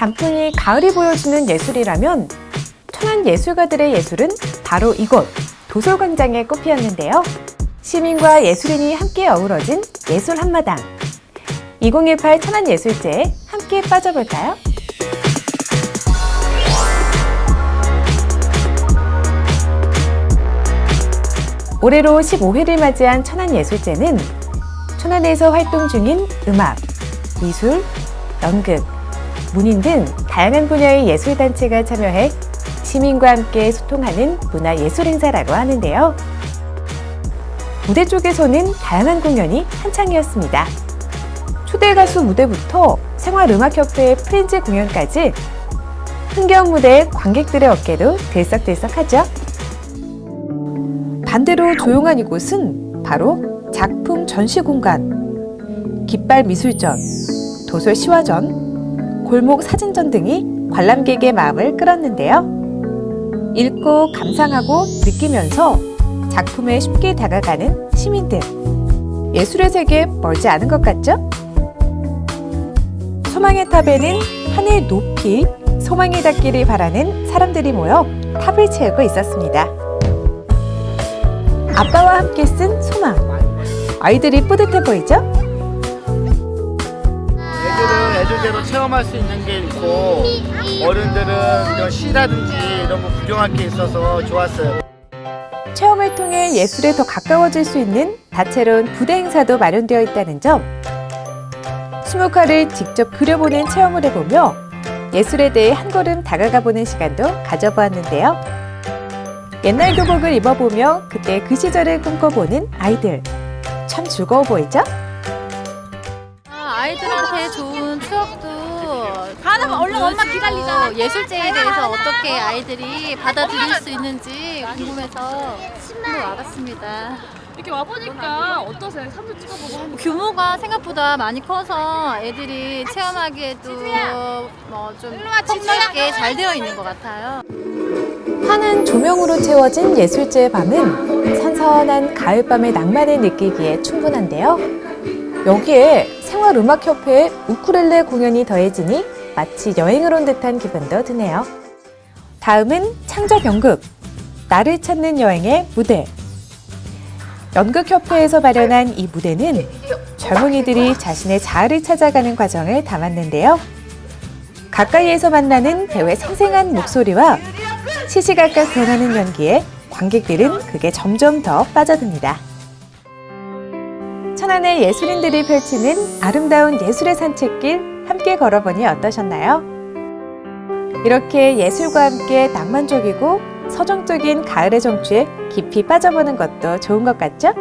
단풍이 가을이 보여주는 예술이라면 천안 예술가들의 예술은 바로 이곳 도솔광장의 꽃피었는데요. 시민과 예술인이 함께 어우러진 예술 한마당. 2018 천안 예술제에 함께 빠져볼까요? 올해로 15회를 맞이한 천안예술제는 천안에서 활동 중인 음악, 미술, 연극, 문인 등 다양한 분야의 예술단체가 참여해 시민과 함께 소통하는 문화예술 행사라고 하는데요. 무대 쪽에서는 다양한 공연이 한창이었습니다. 초대 가수 무대부터 생활음악협회의 프렌즈 공연까지 흥겨운 무대에 관객들의 어깨도 들썩들썩하죠. 반대로 조용한 이곳은 바로 작품 전시 공간, 깃발 미술전, 도서 시화전, 골목 사진전 등이 관람객의 마음을 끌었는데요. 읽고 감상하고 느끼면서 작품에 쉽게 다가가는 시민들. 예술의 세계 멀지 않은 것 같죠? 소망의 탑에는 하늘 높이 소망이 닿기를 바라는 사람들이 모여 탑을 채우고 있었습니다. 아빠와 함께 쓴 소망. 아이들이 뿌듯해 보이죠? 애들대로 체험할 수 있는 게 있고 어른들은 이런 시라든지 이런 거 구경할 게 있어서 좋았어요. 체험을 통해 예술에 더 가까워질 수 있는 다채로운 부대 행사도 마련되어 있다는 점. 수묵화를 직접 그려보는 체험을 해보며 예술에 대해 한 걸음 다가가 보는 시간도 가져보았는데요. 옛날 교복을 입어보며 그때 그 시절을 꿈꿔보는 아이들. 참 즐거워 보이죠? 아, 아이들한테 좋은 추억도 가나봐, 얼른 엄마 기다리잖아. 예술제에 대해서 어떻게 아이들이 받아들일 수 있는지 궁금해서 한번 와봤습니다. 이렇게 와보니까 어떠세요? 사진 찍어보고 하니까. 규모가 생각보다 많이 커서 애들이 체험하기에도 뭐좀 폭넓게 잘 되어 있는 것 같아요. 환한 조명으로 채워진 예술제의 밤은 선선한 가을밤의 낭만을 느끼기에 충분한데요. 여기에 생활음악협회의 우쿨렐레 공연이 더해지니 마치 여행을 온 듯한 기분도 드네요. 다음은 창작 연극, 나를 찾는 여행의 무대. 연극협회에서 마련한 이 무대는 젊은이들이 자신의 자아를 찾아가는 과정을 담았는데요. 가까이에서 만나는 배우의 생생한 목소리와 시시각각 변하는 연기에 관객들은 그게 점점 더 빠져듭니다. 천안의 예술인들이 펼치는 아름다운 예술의 산책길 함께 걸어보니 어떠셨나요? 이렇게 예술과 함께 낭만적이고 서정적인 가을의 정취에 깊이 빠져보는 것도 좋은 것 같죠?